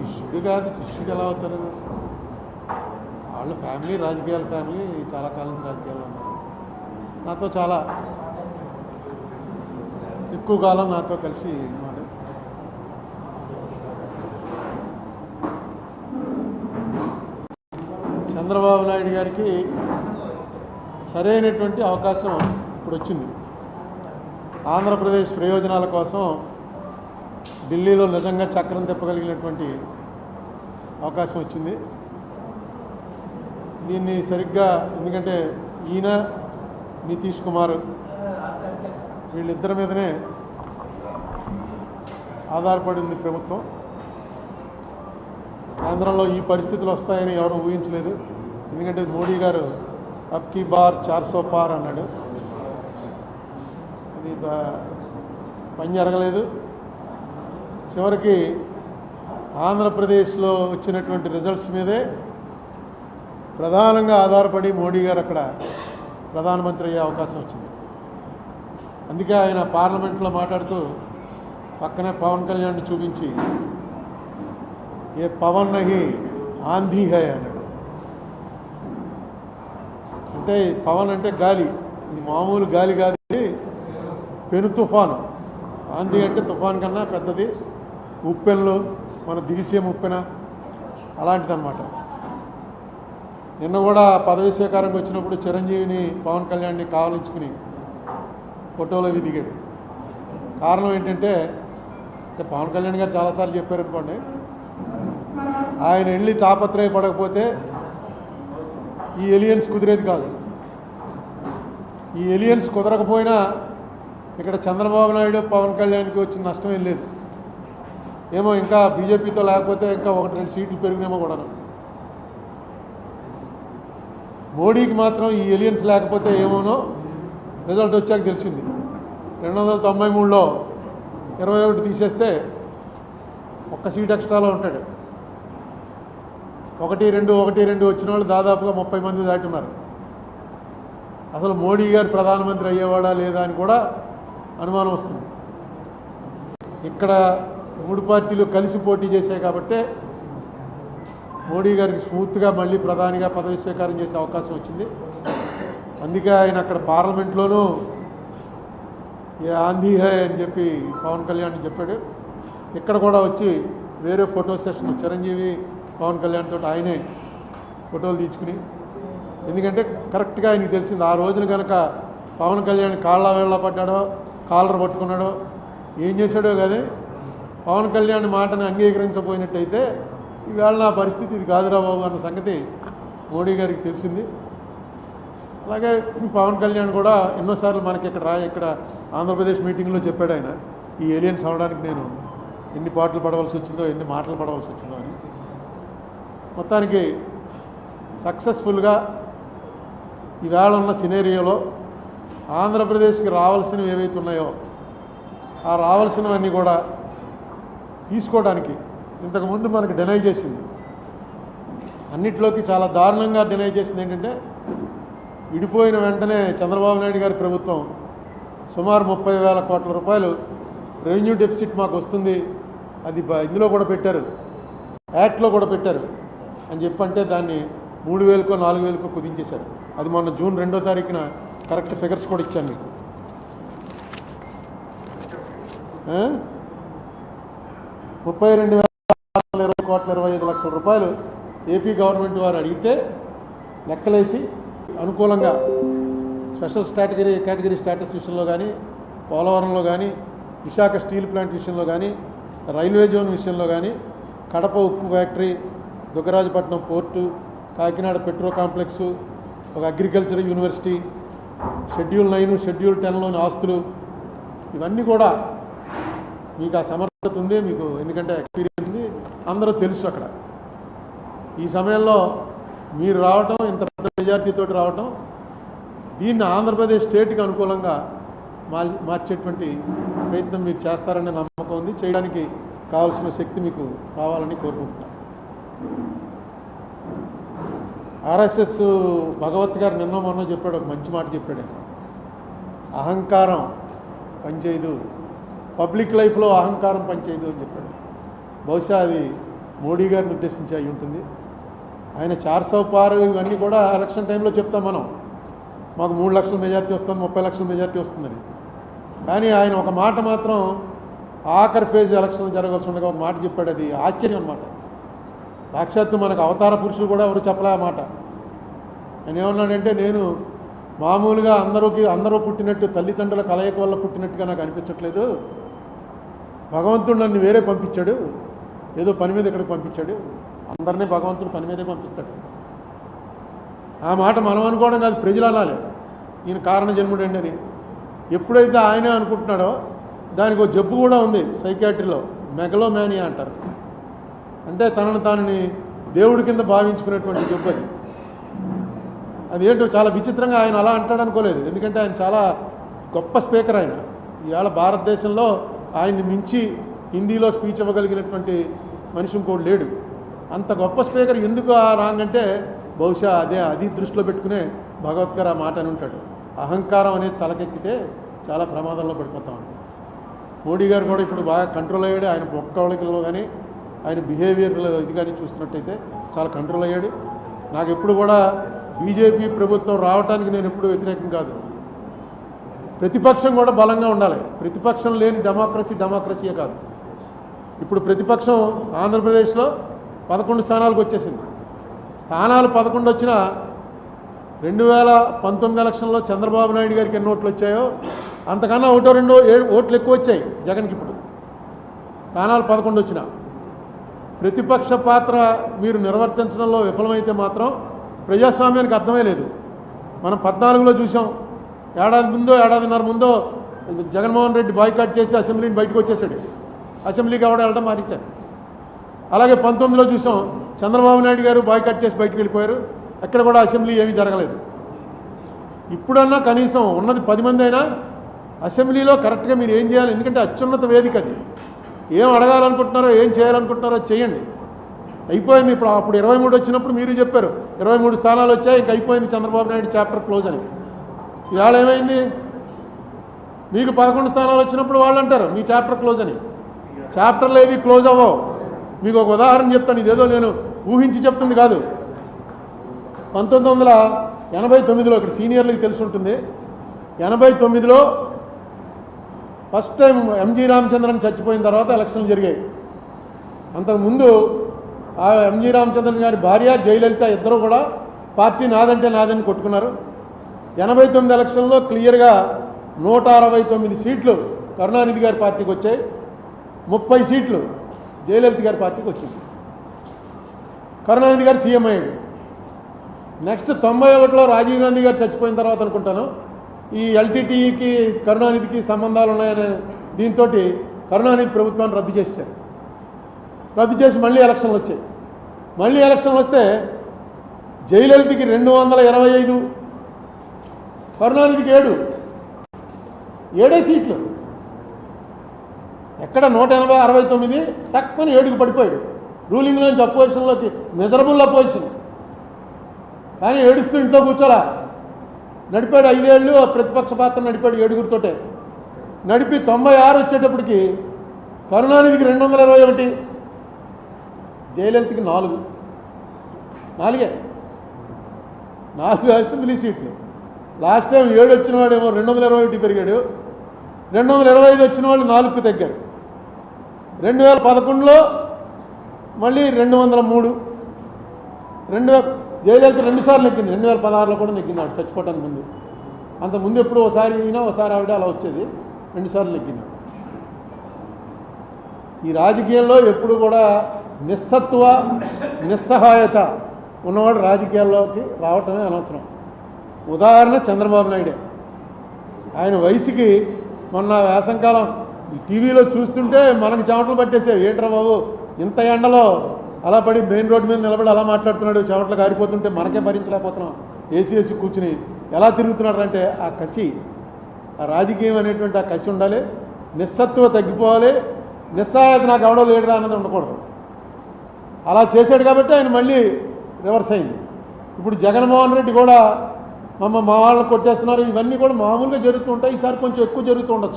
శిష్యుడు కాదు శిష్యుడు ఎలా అవుతారు? వాళ్ళ ఫ్యామిలీ రాజకీయాల ఫ్యామిలీ చాలా కాలం నుంచి రాజకీయాలు ఉన్నారు. నాతో చాలా ఎక్కువ కాలం నాతో కలిసి ఉన్నాడు చంద్రబాబు నాయుడు గారికి సరైనటువంటి అవకాశం ఇప్పుడు వచ్చింది. ఆంధ్రప్రదేశ్ ప్రయోజనాల కోసం ఢిల్లీలో నిజంగా చక్రం తిప్పగలిగినటువంటి అవకాశం వచ్చింది. దీన్ని సరిగ్గా ఎందుకంటే ఈయన నితీష్ కుమార్ వీళ్ళిద్దరి మీదనే ఆధారపడింది ప్రభుత్వం. ఆంధ్రలో ఈ పరిస్థితులు వస్తాయని ఎవరు ఊహించలేదు. ఎందుకంటే మోడీ గారు అబ్ కీ బార్ చార్ సో పార్ అన్నాడు. అది పని జరగలేదు. చివరికి ఆంధ్రప్రదేశ్లో వచ్చినటువంటి రిజల్ట్స్ మీదే ప్రధానంగా ఆధారపడి మోడీ గారు అక్కడ ప్రధానమంత్రి అయ్యే అవకాశం వచ్చింది. అందుకే ఆయన పార్లమెంట్లో మాట్లాడుతూ పక్కనే పవన్ కళ్యాణ్ని చూపించి ఏ పవన్ నహి ఆంధీ హై అన్నాడు. అంటే పవన్ అంటే గాలి. ఇది మామూలు గాలి కాదు పెను తుఫాను. ఆంధీ అంటే తుఫాన్ కన్నా పెద్దది. ఉప్పెన్లు మన దిరిసే ఉప్పెన అలాంటిదన్నమాట. నిన్న కూడా పదవి స్వీకారంకి వచ్చినప్పుడు చిరంజీవిని పవన్ కళ్యాణ్ని కావలించుకుని ఫోటోలో దిగాడు. కారణం ఏంటంటే అంటే పవన్ కళ్యాణ్ గారు చాలాసార్లు చెప్పారు అనుకోండి ఆయన వెళ్ళి తాపత్రయపడకపోతే ఈ ఎలియన్స్ కుదిరేది కాదు. ఈ ఎలియన్స్ కుదరకపోయినా ఇక్కడ చంద్రబాబు నాయుడు పవన్ కళ్యాణ్కి వచ్చిన నష్టం ఏం లేదు. ఏమో ఇంకా బీజేపీతో లేకపోతే ఇంకా ఒకటి రెండు సీట్లు పెరిగినేమో కూడా మోడీకి మాత్రం ఈ ఎలియన్స్ లేకపోతే ఏమోనో రిజల్ట్ వచ్చాక తెలిసింది. రెండు వందల తొంభై మూడులో ఇరవై ఒకటి తీసేస్తే ఒక్క సీట్ ఎక్స్ట్రాలో ఉంటాడు. ఒకటి రెండు ఒకటి రెండు వచ్చిన వాళ్ళు దాదాపుగా ముప్పై మంది దాటున్నారు. అసలు మోడీ గారు ప్రధానమంత్రి అయ్యేవాడా లేదా అని కూడా అనుమానం వస్తుంది. ఇక్కడ మూడు పార్టీలు కలిసి పోటీ చేశాయి కాబట్టే మోడీ గారికి స్మూత్గా మళ్ళీ ప్రధానిగా పదవి స్వీకారం చేసే అవకాశం వచ్చింది. అందుకే ఆయన అక్కడ పార్లమెంట్లోనూ ఏ ఆంధీ హై అని చెప్పి పవన్ కళ్యాణ్ చెప్పాడు. ఇక్కడ కూడా వచ్చి వేరే ఫోటో సెషన్ చిరంజీవి పవన్ కళ్యాణ్ తోటి ఆయనే ఫోటోలు తీసుకుని ఎందుకంటే కరెక్ట్గా ఆయనకి తెలిసింది ఆ రోజున కనుక పవన్ కళ్యాణ్ కాళ్ళ వేళ్ళ పడ్డాడో కాలర్ పట్టుకున్నాడో ఏం చేశాడో కానీ పవన్ కళ్యాణ్ మాటను అంగీకరించబోయినట్టయితే ఈవేళ నా పరిస్థితి ఇది కాదురా బాబు అన్న సంగతి మోడీ గారికి తెలిసింది. అలాగే పవన్ కళ్యాణ్ కూడా ఎన్నోసార్లు మనకి ఇక్కడ రా ఇక్కడ ఆంధ్రప్రదేశ్ మీటింగ్లో చెప్పాడు ఆయన ఈ ఏలియన్స్ అవడానికి నేను ఎన్ని పాటలు పడవలసి వచ్చిందో ఎన్ని మాటలు పడవలసి వచ్చిందో అని. మొత్తానికి సక్సెస్ఫుల్గా ఈవేళ ఉన్న సినేరియోలో ఆంధ్రప్రదేశ్కి రావాల్సినవి ఏవైతే ఉన్నాయో ఆ రావాల్సినవన్నీ కూడా తీసుకోవడానికి ఇంతకుముందు మనకి డినై చేసింది. అన్నిట్లోకి చాలా దారుణంగా డినై చేసింది ఏంటంటే విడిపోయిన వెంటనే చంద్రబాబు నాయుడు గారి ప్రభుత్వం సుమారు ముప్పై వేల కోట్ల రూపాయలు రెవెన్యూ డెఫిసిట్ మాకు వస్తుంది అది బ- ఇందులో కూడా పెట్టారు. యాక్ట్లో కూడా పెట్టారు. అని చెప్పంటే దాన్ని మూడు వేలకో నాలుగు వేలకో కుదించేశారు. అది మొన్న జూన్ రెండో తారీఖున కరెక్ట్ ఫిగర్స్ కూడా ఇచ్చాను మీకు. ముప్పై రెండు వేల ఇరవై కోట్ల ఇరవై ఐదు లక్షల రూపాయలు ఏపీ గవర్నమెంట్ వారు అడిగితే లెక్కలేసి అనుకూలంగా స్పెషల్ స్టాటగిరీ కేటగిరీ స్టాటస్ విషయంలో కానీ పోలవరంలో కానీ విశాఖ స్టీల్ ప్లాంట్ విషయంలో కానీ రైల్వే జోన్ విషయంలో కానీ కడప ఉక్కు factory Dugarajapatnam port Kakinada petro complex ఒక agriculture university schedule nine schedule టెన్లోని ఆస్తులు ఇవన్నీ కూడా మీకు ఆ సమర్ ఉంది మీకు ఎందుకంటే ఎక్స్పీరియన్స్ ఉంది అందరూ తెలుసు అక్కడ. ఈ సమయంలో మీరు రావటం ఇంత పెద్ద మెజార్టీతో రావటం దీన్ని ఆంధ్రప్రదేశ్ స్టేట్కి అనుకూలంగా మార్చేటువంటి ప్రయత్నం మీరు చేస్తారనే నమ్మకం ఉంది. చేయడానికి కావాల్సిన శక్తి మీకు రావాలని కోరుకుంటున్నాను ఆర్ఎస్ఎస్ భగవత్ గారు నిన్న మొన్న చెప్పాడు ఒక మంచి మాట చెప్పాడు. అహంకారం పనిచేయదు. పబ్లిక్ లైఫ్లో అహంకారం పనిచేయదు అని చెప్పాడు. బహుశా అది మోడీ గారిని ఉద్దేశించి అయి ఉంటుంది. ఆయన చార్ సౌ పార్ ఇవన్నీ కూడా ఎలక్షన్ టైంలో చెప్తాం మనం. మాకు మూడు లక్షల మెజార్టీ వస్తుంది ముప్పై లక్షల మెజార్టీ వస్తుందని. కానీ ఆయన ఒక మాట మాత్రం ఆఖరి ఫేజ్ ఎలక్షన్ జరగాల్సి ఉండగా ఒక మాట చెప్పాడు. అది ఆశ్చర్యం అనమాట సాక్షాత్తు మనకు అవతార పురుషులు కూడా ఎవరు చెప్పలే మాట. ఆయన ఏమన్నాడంటే నేను మామూలుగా అందరూకి అందరూ పుట్టినట్టు తల్లిదండ్రుల కలయిక వల్ల పుట్టినట్టుగా నాకు అనిపించట్లేదు. భగవంతుడు నన్ను వేరే పంపించాడు. ఏదో పని మీద ఇక్కడికి పంపించాడు. అందరినీ భగవంతుడు పని మీదే పంపిస్తాడు. ఆ మాట మనం అనుకోవడం కాదు ప్రజలు అనాలి. ఈయన కారణ జన్ముడండి అని ఎప్పుడైతే ఆయనే అనుకుంటున్నాడో దానికి ఒక జబ్బు కూడా ఉంది సైకాట్రీలో. మెగలోమానియా అంటారు. అంటే తనను తానని దేవుడి కింద భావించుకునేటువంటి జబ్బు అది. అదేంటో చాలా విచిత్రంగా ఆయన అలా అంటాడు అనుకోలేదు ఎందుకంటే ఆయన చాలా గొప్ప స్పీకర్ ఆయన. ఇవాళ భారతదేశంలో ఆయన్ని మించి హిందీలో స్పీచ్ ఇవ్వగలిగినటువంటి మనిషి ఇంకోటి లేడు. అంత గొప్ప స్పీకర్ ఎందుకు ఆ రాంగ్ అంటే బహుశా అదే అది దృష్టిలో పెట్టుకునే భగవత్ ఆ మాట అని ఉంటాడు. అహంకారం అనేది తలకెక్కితే చాలా ప్రమాదంలో పడిపోతాం మోడీ గారు కూడా ఇప్పుడు బాగా కంట్రోల్ అయ్యాడు. ఆయన ఒక్కవళికల్లో కానీ ఆయన బిహేవియర్లో ఇది కానీ చూస్తున్నట్టయితే చాలా కంట్రోల్ అయ్యాడు. నాకు ఎప్పుడు కూడా బీజేపీ ప్రభుత్వం రావడానికి నేను ఎప్పుడు వ్యతిరేకం కాదు. ప్రతిపక్షం కూడా బలంగా ఉండాలి. ప్రతిపక్షం లేని డెమోక్రసీ డెమోక్రసీయే కాదు. ఇప్పుడు ప్రతిపక్షం ఆంధ్రప్రదేశ్లో పదకొండు స్థానాలకు వచ్చేసింది. స్థానాలు పదకొండు వచ్చినా రెండు వేల పంతొమ్మిది ఎలక్షన్లో చంద్రబాబు నాయుడు గారికి ఎన్ని ఓట్లు వచ్చాయో అంతకన్నా ఒకటో రెండో ఓట్లు ఎక్కువ వచ్చాయి జగన్కి ఇప్పుడు. స్థానాలు పదకొండు వచ్చినా. ప్రతిపక్ష పాత్ర మీరు నిర్వర్తించడంలో విఫలమైతే మాత్రం ప్రజాస్వామ్యానికి అర్థమే లేదు. మనం పద్నాలుగులో చూసాం. ఏడాది ముందో ఏడాదిన్నర ముందో జగన్మోహన్ రెడ్డి బాయ్కాట్ చేసి అసెంబ్లీని బయటకు వచ్చేసాడు అసెంబ్లీకి ఎవడ వెళ్ళడం మారించారు అలాగే పంతొమ్మిదిలో చూసాం చంద్రబాబు నాయుడు గారు బాయ్కాట్ చేసి బయటకు వెళ్ళిపోయారు. అక్కడ కూడా అసెంబ్లీ ఏమీ జరగలేదు. ఇప్పుడన్నా కనీసం ఉన్నది పది మంది అయినా అసెంబ్లీలో కరెక్ట్గా మీరు ఏం చేయాలి? ఎందుకంటే అత్యున్నత వేదిక అది. ఏం అడగాలనుకుంటున్నారో ఏం చేయాలనుకుంటున్నారో చేయండి. అయిపోయింది ఇప్పుడు అప్పుడు ఇరవై మూడు వచ్చినప్పుడు మీరు చెప్పారు. ఇరవై మూడు స్థానాలు వచ్చాయి ఇంక అయిపోయింది చంద్రబాబు నాయుడు చాప్టర్ క్లోజ్ అని. ఇవాళ ఏమైంది మీకు పదకొండు స్థానాలు వచ్చినప్పుడు వాళ్ళు అంటారు మీ చాప్టర్ క్లోజ్ అని. చాప్టర్లు ఏవి క్లోజ్ అవ్వవు. మీకు ఒక ఉదాహరణ చెప్తాను ఇదేదో నేను ఊహించి చెప్తుంది కాదు. పంతొమ్మిది వందల ఎనభై తొమ్మిదిలో ఇక్కడ సీనియర్లకు తెలిసి ఉంటుంది ఎనభై తొమ్మిదిలో ఫస్ట్ టైం ఎంజీ రామచంద్రన్ చచ్చిపోయిన తర్వాత ఎలక్షన్లు జరిగాయి. అంతకుముందు ఆ ఎంజీ రామచంద్రన్ గారి భార్య జయలలిత ఇద్దరు కూడా పార్టీ నాదంటే నాదని కొట్టుకున్నారు. ఎనభై తొమ్మిది ఎలక్షన్లో క్లియర్గా నూట అరవై తొమ్మిది సీట్లు కరుణానిధి గారి పార్టీకి వచ్చాయి. ముప్పై సీట్లు జయలలిత గారి పార్టీకి వచ్చింది. కరుణానిధి గారు సీఎం అయ్యాడు. నెక్స్ట్ తొంభై ఒకటిలో రాజీవ్ గాంధీ గారు చచ్చిపోయిన తర్వాత అనుకుంటాను. ఈ ఎల్టీటీఈకి కరుణానిధికి సంబంధాలు ఉన్నాయనే దీంతో కరుణానిధి ప్రభుత్వాన్ని రద్దు చేశారు రద్దు చేసి మళ్ళీ ఎలక్షన్లు వచ్చాయి. మళ్ళీ ఎలక్షన్లు వస్తే జయలలితకి రెండు వందల ఇరవై ఐదు కరుణానిధికి ఏడు. ఏడే సీట్లు? ఎక్కడ నూట ఎనభై అరవై తొమ్మిది? తక్కువని ఏడుకు పడిపోయాడు. రూలింగ్లోంచి అపోజిషన్లోకి మిజరబుల్ అపోజిషన్. కానీ ఏడుస్తూ ఇంట్లో కూర్చోలా? నడిపాడు ఐదేళ్ళు ఆ ప్రతిపక్ష పాత్ర నడిపాడు ఏడుగురితోటే. నడిపి తొంభై ఆరు వచ్చేటప్పటికి కరుణానిధికి రెండు వందల ఇరవై ఒకటి. జయలలితకి నాలుగు. నాలుగే. నాలుగు అసెంబ్లీ సీట్లు. లాస్ట్ టైం ఏడు వచ్చిన వాడేమో రెండు వందల ఇరవై ఒకటి పెరిగాడు. రెండు వందల ఇరవై ఐదు వచ్చిన వాళ్ళు నాలుగుకు తగ్గారు. రెండు వేల పదకొండులో మళ్ళీ రెండు వందల మూడు. రెండు వేల జయలలిత రెండుసార్లు నెగ్గింది. రెండు వేల పదహారులో కూడా నెగ్గింది ఆవిడ చచ్చిపోవడానికి ముందు. అంత ముందు ఎప్పుడు ఒకసారి ఈయన ఒకసారి ఆవిడ అలా వచ్చేది. రెండుసార్లు నెగ్గింది. ఈ రాజకీయాల్లో ఎప్పుడు కూడా నిస్సత్వ నిస్సహాయత ఉన్నవాడు రాజకీయాల్లోకి రావటమే అనవసరం. ఉదాహరణ చంద్రబాబు నాయుడే. ఆయన వయసుకి మొన్న వేసంకాలం టీవీలో చూస్తుంటే మనకు చెమటలు పట్టేసాయి ఏంట్రా బాబు ఇంత ఎండలో అలా పడి మెయిన్ రోడ్డు మీద నిలబడి అలా మాట్లాడుతున్నాడు చెమటలు కారిపోతుంటే మనకే భరించలేకపోతున్నాం. ఏసీ ఏసీ కూర్చుని ఎలా తిరుగుతున్నాడు అంటే ఆ కసి ఆ రాజకీయం అనేటువంటి ఆ కసి ఉండాలి నిస్సత్వ తగ్గిపోవాలి నిస్సాయత నాకు ఎవడో లేడురా అన్నది ఉండకూడదు. అలా చేశాడు కాబట్టి ఆయన మళ్ళీ రివర్స్ అయింది. ఇప్పుడు జగన్మోహన్ రెడ్డి కూడా మమ్మ మా వాళ్ళని కొట్టేస్తున్నారు. ఇవన్నీ కూడా మామూలుగా జరుగుతుంటాయి ఈసారి కొంచెం ఎక్కువ జరుగుతూ ఉండొచ్చు.